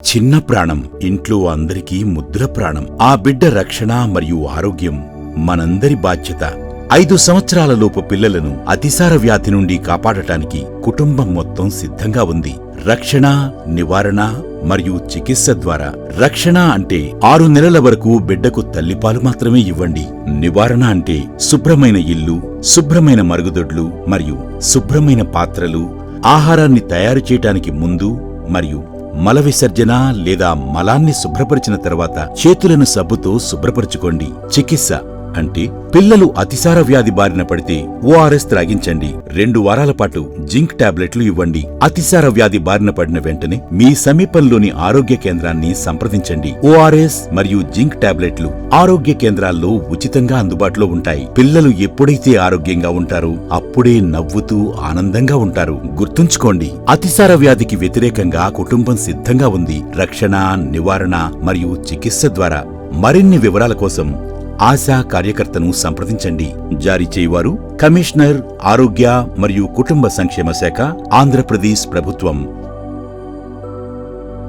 చిన్న ప్రాణం ఇంట్లో అందరికీ ముద్దుల ప్రాణం. ఆ బిడ్డ రక్షణ మరియు ఆరోగ్యం మనందరి బాధ్యత. ఐదు సంవత్సరాలలోపు పిల్లలను అతిసార వ్యాధి నుండి కాపాడటానికి కుటుంబం మొత్తం సిద్ధంగా ఉంది. రక్షణ నివారణ మరియు చికిత్స ద్వారా. రక్షణ అంటే ఆరు నెలల వరకు బిడ్డకు తల్లిపాలు మాత్రమే ఇవ్వండి. నివారణ అంటే శుభ్రమైన ఇల్లు శుభ్రమైన మరుగుదొడ్లు మరియు శుభ్రమైన పాత్రలు ఆహారాన్ని తయారు చేయటానికి ముందు మరియు మల విసర్జన లేదా మలాన్ని శుభ్రపరిచిన తర్వాత చేతులను సబ్బుతో శుభ్రపరచుకోండి. చికిత్స. అంటే పిల్లలు అతిసార వ్యాధి బారిన పడితే ఓఆర్ఎస్ త్రాగించండి. రెండు వారాల పాటు జింక్ టాబ్లెట్లు ఇవ్వండి. అతిసార వ్యాధి బారిన పడిన వెంటనే మీ సమీపంలోని ఆరోగ్య కేంద్రాన్ని సంప్రదించండి. ఓఆర్ఎస్ మరియు జింక్ టాబ్లెట్లు ఆరోగ్య కేంద్రాల్లో ఉచితంగా అందుబాటులో ఉంటాయి. పిల్లలు ఎప్పుడైతే ఆరోగ్యంగా ఉంటారో అప్పుడే నవ్వుతూ ఆనందంగా ఉంటారు. గుర్తుంచుకోండి అతిసార వ్యాధికి వ్యతిరేకంగా కుటుంబం సిద్ధంగా ఉంది. రక్షణ నివారణ మరియు చికిత్స ద్వారా. మరిన్ని వివరాల కోసం ఆశా కార్యకర్తను సంప్రదించండి. జారీ చేయువారు కమిషనర్ ఆరోగ్య మరియు కుటుంబ సంక్షేమ శాఖ ఆంధ్రప్రదేశ్ ప్రభుత్వం.